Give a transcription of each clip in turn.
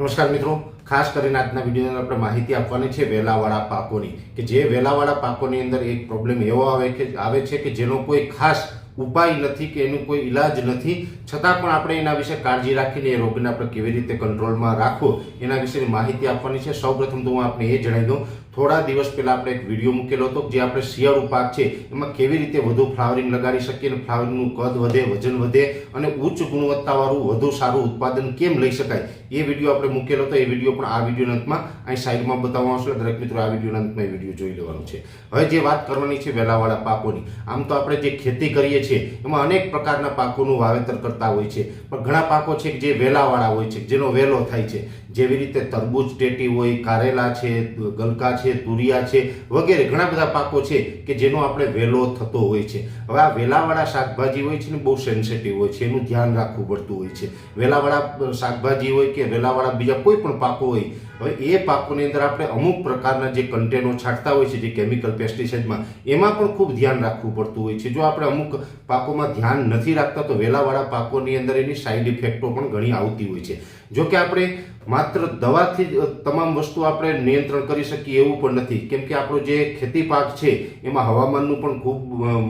નમસ્કાર મિત્રો. ખાસ કરીને આજના અંદર આપણે માહિતી આપવાની છે વેલાવાળા પાકોની. કે જે વેલાવાળા પાકોની અંદર એક પ્રોબ્લેમ એવો આવે કે, આવે છે કે જેનો કોઈ ખાસ ઉપાય નથી, કે એનું કોઈ ઈલાજ નથી છતાં પણ આપણે એના વિશે કાળજી રાખીને એ રોગને આપણે કેવી રીતે કંટ્રોલમાં રાખવો, એના વિશેની માહિતી આપવાની છે. સૌપ્રથમ તો હું આપને એ જણાવી દઉં. થોડા દિવસ પહેલાં આપણે એક વીડિયો મૂકેલો હતો જે આપણે શિયાળુ પાક છે, એમાં કેવી રીતે વધુ ફ્લાવરિંગ લગાડી શકીએ અને ફ્લાવરિંગનું કદ વધે, વજન વધે અને ઉચ્ચ ગુણવત્તાવાળું વધુ સારું ઉત્પાદન કેમ લઈ શકાય. એ વીડિયો આપણે મૂકેલો હતો. એ વીડિયો પણ આ વિડીયોના અંતમાં અહીં સાઈડમાં બતાવવામાં આવશે. દરેક મિત્રો આ વિડીયોના અંતમાં એ વીડિયો જોઈ લેવાનો છે. હવે જે વાત કરવાની છે વેલાવાળા પાકોની, આમ તો આપણે જે ખેતી કરીએ છીએ, એમાં અનેક પ્રકારના પાકોનું વાવેતર કરતા હોય છે. પણ ઘણા પાકો છે જે વેલાવાળા હોય છે, જેનો વેલો થાય છે. જેવી રીતે તરબૂચ ટેટી હોય, કારેલા છે, ગલકા છે, તુરિયા છે, વગેરે ઘણા બધા પાકો છે કે જેનો આપણે વેલો થતો હોય છે. હવે આ વેલાવાળા શાકભાજી હોય છે ને, બહુ સેન્સિટિવ હોય છે. એનું ધ્યાન રાખવું પડતું હોય છે. વેલાવાળા શાકભાજી હોય કે વેલાવાળા બીજા કોઈ પણ પાકો હોય હવે એ પાકોની અંદર આપણે અમુક પ્રકારના જે કન્ટેનો છાંટતા હોય છે, જે કેમિકલ પેસ્ટિસાઇડમાં એમાં પણ ખૂબ ધ્યાન રાખવું પડતું હોય છે. જો આપણે અમુક પાકોમાં ધ્યાન નથી રાખતા, તો વેલાવાળા પાકોની અંદર એની સાઇડ ઇફેક્ટો પણ ઘણી આવતી હોય છે. જો કે આપણે માત્ર દવાથી જ તમામ વસ્તુ આપણે નિયંત્રણ કરી શકીએ એવું પણ નથી. કેમ કે આપણો જે ખેતી પાક છે, એમાં હવામાનનું પણ ખૂબ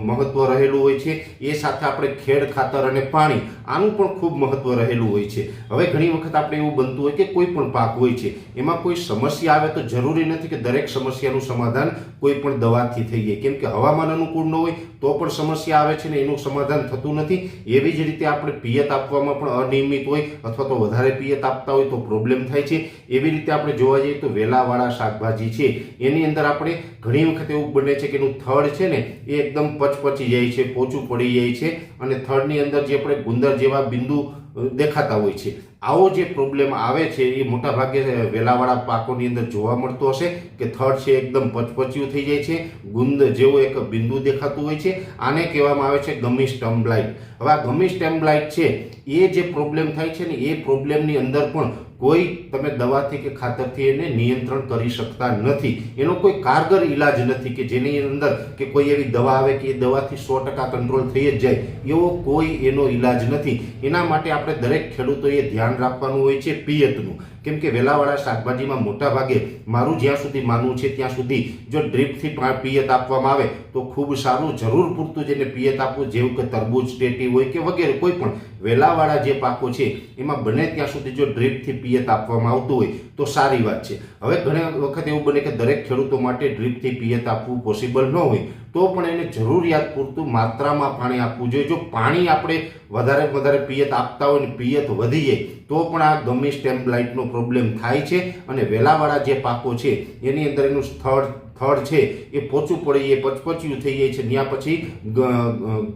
મહત્ત્વ રહેલું હોય છે. એ સાથે આપણે ખેડ, ખાતર અને પાણી, આનું પણ ખૂબ મહત્વ રહેલું હોય છે. હવે ઘણી વખત આપણે એવું બનતું હોય કે કોઈ પણ પાક હોય છે, એમાં કોઈ સમસ્યા આવે તો જરૂરી નથી કે દરેક સમસ્યાનું સમાધાન કોઈ પણ દવાથી થઈ જાય. કેમ કે હવામાન અનુકૂળ ન હોય તો પણ સમસ્યા આવે છે ને એનું સમાધાન થતું નથી. એવી જ રીતે આપણે પિયત આપવામાં પણ અનિયમિત હોય અથવા તો વધારે પિયત આપતા હોય તો પ્રોબ્લેમ થાય છે. એવી રીતે આપણે જોવા જઈએ તો વેલાવાળા શાકભાજી છે. એની અંદર આપણે ઘણી વખત એવું બને છે કે એનું થડ છે ને, એ એકદમ પચપચી જાય છે, પોચું પડી જાય છે. અને થડની અંદર જે આપણે ગુંદર જેવા બિંદુ દેખાતા હોય છે. આવો જે પ્રોબ્લેમ આવે છે, એ મોટા ભાગે વેલાવાળા પાકોની અંદર જોવા મળતો હશે કે થડ છે, એકદમ પચપચિયું થઈ જાય છે, ગુંદ જેવો એક બિંદુ દેખાતું હોય છે, આને કહેવામાં આવે છે ગમી સ્ટમ બ્લાઇટ હવે આ ગમી સ્ટેમ બ્લાઇટ છે, એ જે પ્રોબ્લેમ થાય છે ને, એ પ્રોબ્લેમની અંદર પણ કોઈ તમે દવાથી કે ખાતરથી એને નિયંત્રણ કરી શકતા નથી. એનો કોઈ કારગર ઈલાજ નથી કે જેની અંદર કે કોઈ એવી દવા આવે કે એ દવાથી સો ટકા કંટ્રોલ થઈ જ જાય, એવો કોઈ એનો ઈલાજ નથી. એના માટે આપણે દરેક ખેડૂતોએ ધ્યાન રાખવાનું હોય છે પિયતનું. કેમ કે વેલાવાળા શાકભાજીમાં મોટા ભાગે મારું જ્યાં સુધી માનવું છે ત્યાં સુધી જો ડ્રીપથી પિયત આપવામાં આવે, તો ખૂબ સારું જરૂર પૂરતું જેને પિયત આપવું, જેવું કે તરબૂચ, ટેટી હોય કે વગેરે, કોઈ પણ વેલાવાળા જે પાકો છે, એમાં બને ત્યાં સુધી જો ડ્રીપથી પિયત આપવામાં આવતું હોય, તો સારી વાત છે. હવે ઘણી વખત એવું બને કે દરેક ખેડૂતો માટે ડ્રીપથી પિયત આપવું પોસિબલ ન હોય તો પણ એને જરૂરિયાત પૂરતું માત્રામાં પાણી આપવું જોઈએ. જો પાણી આપણે વધારે વધારે પિયત આપતા હોય ને પિયત વધી જાય તો પણ આ ગમી સ્ટેમ્પ લાઇટનો પ્રોબ્લેમ થાય છે અને વેલાવાળા જે પાકો છે, એની અંદર એનું સ્થળ થડ છે એ પોચું પડે, એ પચપચિયું થઈ જાય છે ત્યાં પછી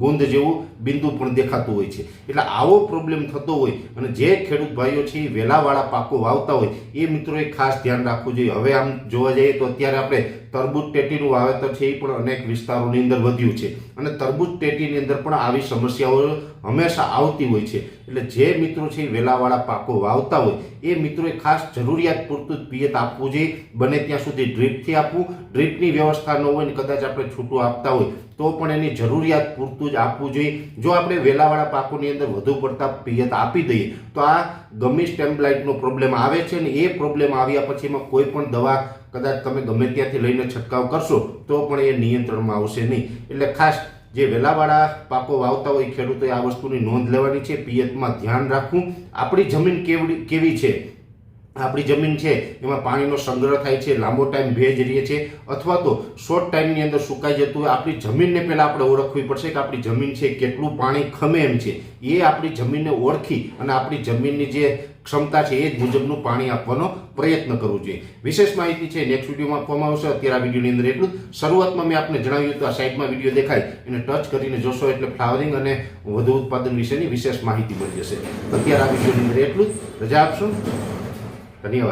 ગુંદ જેવું બિંદુ પણ દેખાતું હોય છે. એટલે આવો પ્રોબ્લેમ થતો હોય અને જે ખેડૂત ભાઈઓ છે એ વેલાવાળા પાકો વાવતા હોય, એ મિત્રોએ ખાસ ધ્યાન રાખવું જોઈએ. હવે આમ જોવા જઈએ તો અત્યારે આપણે તરબૂચ ટેટીનું વાવેતર છે એ પણ અનેક વિસ્તારોની અંદર વધ્યું છે. અને તરબૂચ ટેટીની અંદર પણ આવી સમસ્યાઓ હંમેશા આવતી હોય છે. એટલે જે મિત્રો છે એ વેલાવાળા પાકો વાવતા હોય, એ મિત્રોએ ખાસ જરૂરિયાત પૂરતું પિયત આપવું જોઈએ. બને ત્યાં સુધી ડ્રીપથી આપવું ડ્રીપની વ્યવસ્થા ન હોય ને કદાચ આપણે છૂટું આપતા હોય, તો પણ એની જરૂરિયાત પૂરતું જ આપવું જોઈએ. જો આપણે વેલાવાળા પાકોની અંદર વધુ પડતા પિયત આપી દઈએ, તો આ ગમી સ્ટેમ્પલાઇટનો પ્રોબ્લેમ આવે છે ને એ પ્રોબ્લેમ આવ્યા પછી એમાં કોઈ પણ દવા કદાચ તમે ગમે ત્યાંથી લઈને છંટકાવ કરશો, તો પણ એ નિયંત્રણમાં આવશે નહીં. એટલે ખાસ જે વેલાવાળા પાકો વાવતા હોય ખેડૂતોએ આ વસ્તુની નોંધ લેવાની છે, પિયતમાં ધ્યાન રાખવું. આપણી જમીન કેવડી કેવી છે? આપણી જમીન છે, એમાં પાણીનો સંગ્રહ થાય છે, લાંબો ટાઈમ ભેજ રહે છે, અથવા તો શોર્ટ ટાઈમની અંદર સુકાઈ જતું હોય, આપણી જમીનને પહેલાં આપણે ઓળખવી પડશે કે આપણી જમીન છે, કેટલું પાણી ખમે એમ છે. એ આપણી જમીનને ઓળખી અને આપણી જમીનની જે ક્ષમતા છે, એ જ મુજબનું પાણી આપવાનો પ્રયત્ન કરવો જોઈએ. વિશેષ માહિતી છે નેક્સ્ટ વિડીયોમાં આપવામાં આવશે. અત્યારે આ વિડીયોની અંદર એટલું શરૂઆતમાં મેં આપને જણાવ્યું હતું, આ સાઇડમાં વીડિયો દેખાય, એને ટચ કરીને જોશો એટલે ફ્લાવરિંગ અને વધુ ઉત્પાદન વિશેની વિશેષ માહિતી મળી જશે. અત્યારે આ વિડીયોની અંદર એટલું જ. રજા આપશો. 肯定有